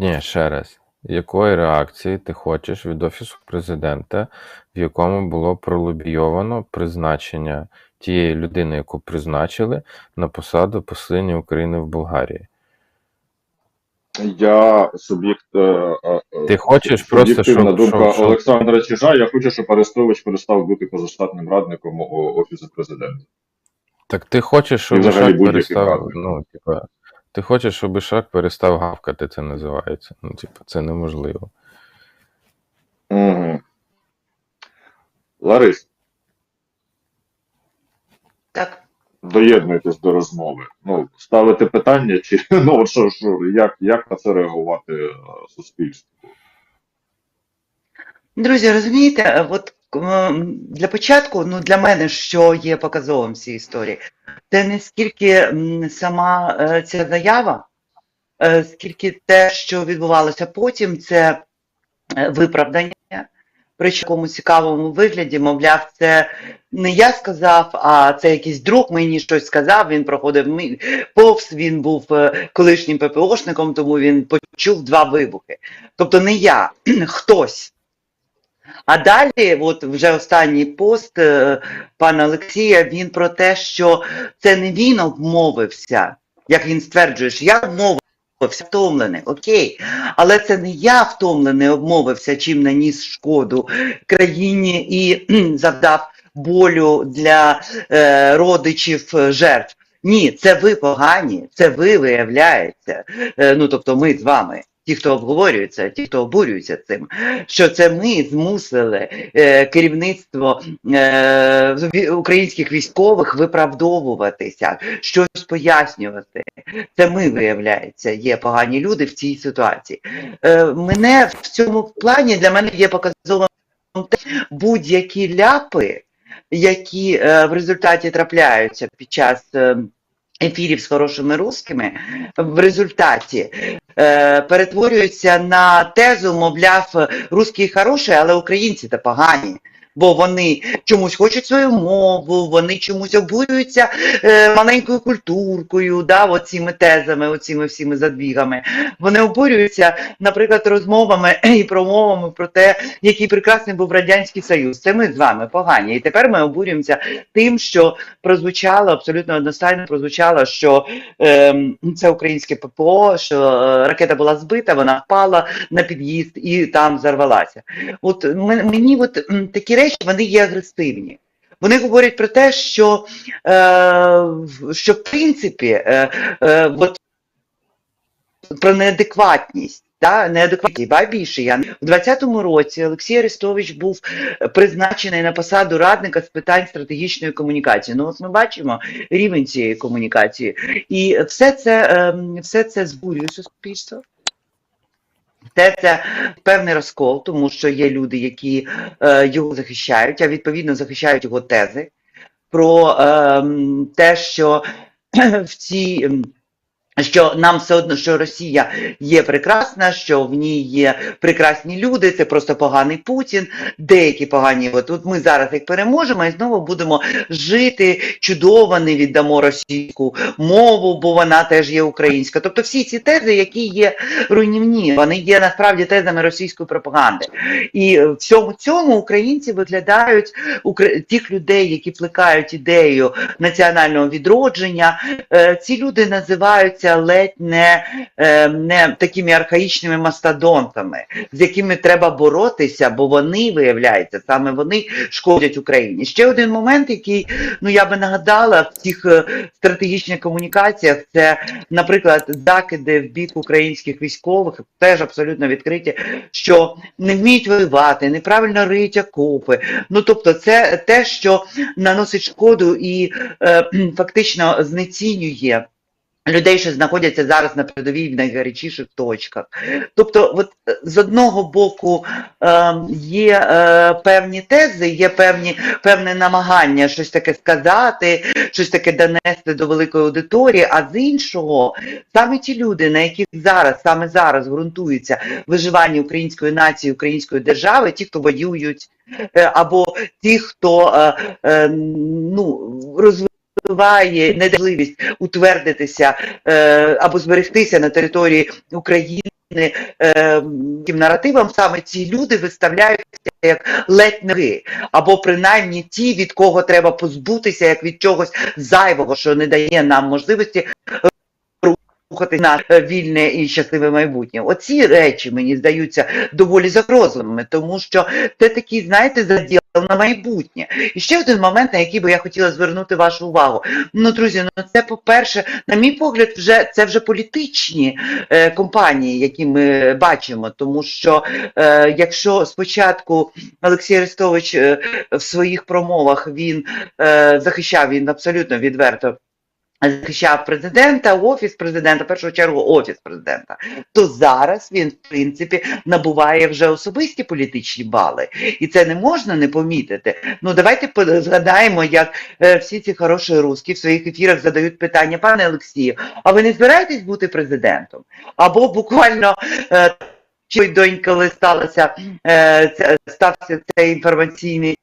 Ні, ще раз. Якої реакції ти хочеш від Офісу президента, в якому було пролобійовано призначення тієї людини, яку призначили на посаду послання України в Болгарії? Я суб'єкт. е, е, е, Ти хочеш просто, щоб, думка щоб, Олександра Чижа. Я хочу, щоб Арестович перестав бути позаштатним радником Офісу президента. Так ти хочеш, щоб перестав. Ну, типа, ти хочеш, щоб Ішак перестав гавкати, це називається. Ну, типа, це неможливо. Угу. Ларис, Так. доєднуйтесь до розмови. Ну, ставити питання, чи ну що, що як, як на це реагувати е, суспільству? Друзі, розумієте, е, от для початку, ну для мене, що є показовим цій історії, це не скільки сама е, ця заява, е, скільки те, що відбувалося потім, це е, виправдання. При якому цікавому вигляді, мовляв, це не я сказав, а це якийсь друг мені щось сказав. Він проходив повз, він був колишнім ППОшником, тому він почув два вибухи. Тобто не я, хтось. А далі, от вже останній пост е, пана Олексія, він про те, що це не він обмовився, як він стверджує, що я обмовився втомлений, окей, але це не я втомлений обмовився, чим наніс шкоду країні і завдав болю для е, родичів е, жертв. Ні, це ви погані, це ви виявляється. Е, ну тобто ми з вами. Ті, хто обговорюється, ті, хто обурюються цим, що це ми змусили е, керівництво е, українських військових виправдовуватися, щось пояснювати. Це ми, виявляється, є погані люди в цій ситуації. Е, мене в цьому плані для мене є показовим будь-які ляпи, які е, в результаті трапляються під час. е, Ефірів з хорошими русскими в результаті е, перетворюються на тезу, мовляв, русські хороші, але українці та погані. Бо вони чомусь хочуть свою мову, вони чомусь обурюються е, маленькою культуркою, да, оціми тезами, оціми всіми задвігами. Вони обурюються, наприклад, розмовами і промовами про те, який прекрасний був Радянський Союз. Це ми з вами погані. І тепер ми обурюємося тим, що прозвучало абсолютно одностайно прозвучало, що ем, це українське ППО, що е, ракета була збита, вона впала на під'їзд і там зарвалася. От мені от такі речі вони є агресивні. Вони говорять про те, що, е, в- що в принципі, е, е, от, про неадекватність. Да, неадекватність. Ба більше я у 20-му році Олексій Арестович був призначений на посаду радника з питань стратегічної комунікації. Ну, от ми бачимо рівень цієї комунікації, і все це, ем, все це збурює суспільство. Все це певний розкол, тому що є люди, які е, його захищають, а відповідно захищають його тези про е, те, що в цій. Що нам все одно, що Росія є прекрасна, що в ній є прекрасні люди, це просто поганий Путін, деякі погані. От ми зараз їх переможемо і знову будемо жити чудово, не віддамо російську мову, бо вона теж є українська. Тобто всі ці тези, які є руйнівні, вони є насправді тезами російської пропаганди. І в всьому цьому українці виглядають тих людей, які плекають ідею національного відродження. е, Ці люди називаються ледь не, е, не такими архаїчними мастодонтами, з якими треба боротися, бо вони виявляється, саме вони шкодять Україні. Ще один момент, який ну я би нагадала в цих е, стратегічних комунікаціях, це, наприклад, закиди в бік українських військових, теж абсолютно відкриті, що не вміють воювати, неправильно риють окопи. Ну тобто, це те, що наносить шкоду і е, фактично знецінює. Людей, що знаходяться зараз на передовій в найгарячіших точках. Тобто, от е, з одного боку е, є е, певні тези, є певні, певне намагання щось таке сказати, щось таке донести до великої аудиторії, а з іншого, саме ті люди, на яких зараз, саме зараз ґрунтується виживання української нації, української держави, ті, хто воюють, е, або ті, хто е, е, ну, розвиває недможливість утвердитися е, або зберегтися на території України е, тим наративам саме ці люди виставляються як ледь ноги, або принаймні ті, від кого треба позбутися, як від чогось зайвого, що не дає нам можливості рухати на вільне і щасливе майбутнє. Оці речі мені здаються доволі загрозливими, тому що це такий, знаєте, заділ на майбутнє. І ще один момент, на який би я хотіла звернути вашу увагу. Ну, друзі, ну це по-перше, на мій погляд, вже це вже політичні е, компанії, які ми бачимо, тому що е, якщо спочатку Олексій Арестович е, в своїх промовах він е, захищав він абсолютно відверто. Захищав президента, офіс президента, в першу чергу офіс президента, то зараз він, в принципі, набуває вже особисті політичні бали, і це не можна не помітити. Ну давайте згадаємо, як е, всі ці хороші русські в своїх ефірах задають питання, пане Олексію, а ви не збираєтесь бути президентом? Або буквально е, чи донь, коли сталося е, стався цей інформаційний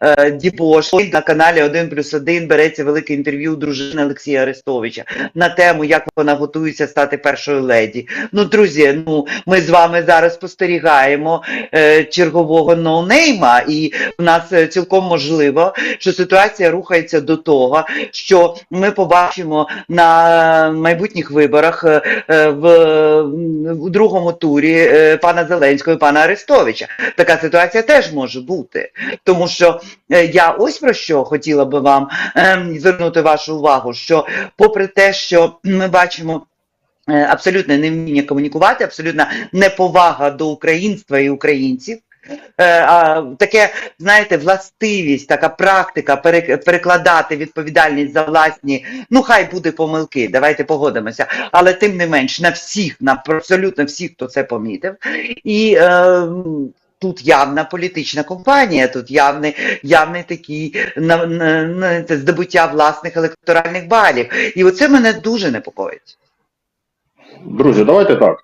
е, діпош на каналі 1 плюс 1 береться велике інтерв'ю дружини Олексія Арестовича на тему, як вона готується стати першою леді. Ну, друзі, ну ми з вами зараз спостерігаємо е, чергового ноунейма, і в нас е, цілком можливо, що ситуація рухається до того, що ми побачимо на майбутніх виборах е, е, в, в другому турі е, пана Зеленського і пана Арестовича. Така ситуація теж може бути. Тому що е, я ось про що хотіла би вам ем, звернути вашу увагу, що попри те, що ми бачимо. е, Абсолютне невміння комунікувати, абсолютна неповага до українства і українців. Е, таке, знаєте, властивість, така практика перекладати відповідальність за власні, ну хай буде помилки, давайте погодимося, але тим не менш на всіх, на абсолютно всіх, хто це помітив. І е, тут явна політична компанія, тут явний, явний такий на, на, на, здобуття власних електоральних балів. І оце мене дуже непокоїть. Друзі, давайте так.